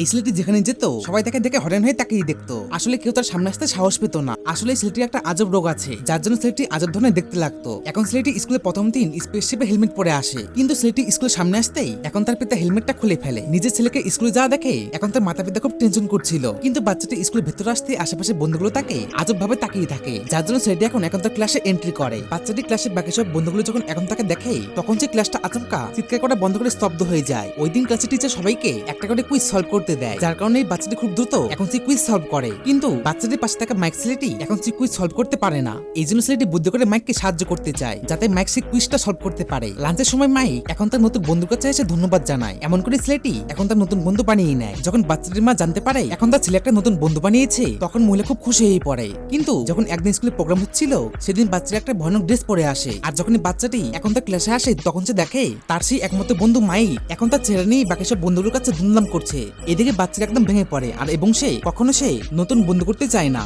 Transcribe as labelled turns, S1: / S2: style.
S1: এই ছেলেটি যেখানে যেত, সবাই তাকে দেখে হরেন হয়ে তাকেই দেখতো। আসলে কেউ তার সামনে আসতে সাহস পেত না। আসলে ছেলেটির একটা আজব রোগ আছে, যার জন্য ছেলেটি আজব ধরনের দেখতে লাগতো। এখন ছেলেটি স্কুলে প্রথম দিন স্পেসশিপে হেলমেট পরে আসে। কিন্তু ছেলেটি স্কুলের সামনে আসতেই এখন তার পিতা হেলমেটটা খুলে ফেলে। নিজের ছেলেকে স্কুলে যাওয়া দেখে এখন তার মাতা পিতা খুব টেনশন করছিল। কিন্তু বাচ্চাটি স্কুলের ভেতরে আসতে আশেপাশে বন্ধুগুলো তাকে আজব ভাবে তাকিয়ে থাকে। যার জন্য ছেলেটি এখন এখন তার ক্লাসে এন্ট্রি করে। বাচ্চাটি ক্লাসের বাকি সব বন্ধুগুলো যখন এখন তাকে দেখে, তখন যে ক্লাসটা আচমকা চিৎকার করা বন্ধ করে স্তব্ধ হয়ে যায়। ওই দিন ক্লাসের টিচার সবাইকে একটা করে কুইজ সলভ করতে। দেয়। যার কারণে বাচ্চাটি খুব দ্রুত এখন সে কুইজ সলভ করে। কিন্তু বাচ্চাটির পাশে থাকা মাইক ছেলেটি এখন সে কুইজ সলভ করতে পারে না। এই জন্য ছেলেটি বুদ্ধি করে মাইককে সাহায্য করতে চায়, যাতে মাইক সে কুইজটা সলভ করতে পারে। লাঞ্চের সময় মাইক এখন তার নতুন বন্ধুর কাছে এসে ধন্যবাদ জানায়। এমন করে ছেলেটি এখন তার নতুন বন্ধু বানিয়ে নেয়। যখন বাচ্চাটির মা জানতে পারে এখন তার ছেলে একটা নতুন বন্ধু বানিয়েছে, তখন মহিলা খুব খুশি হয়ে পড়ে। কিন্তু যখন একদিন স্কুলে প্রোগ্রাম হচ্ছিল, সেদিন বাচ্চাটি একটা ভয়ানক ড্রেস পরে আসে। আর যখন বাচ্চাটি এখন তার ক্লাসে আসে, তখন সে দেখে তার সেই একমাত্র বন্ধু মাই এখন তার ছেলে নিয়ে বাকি সব বন্ধুগুলোর কাছে ধুমধাম করছে। এদিকে বাচ্চাটা একদম ভেঙে পড়ে, আর এবং সে কখনো সে নতুন বন্ধু করতে চায় না।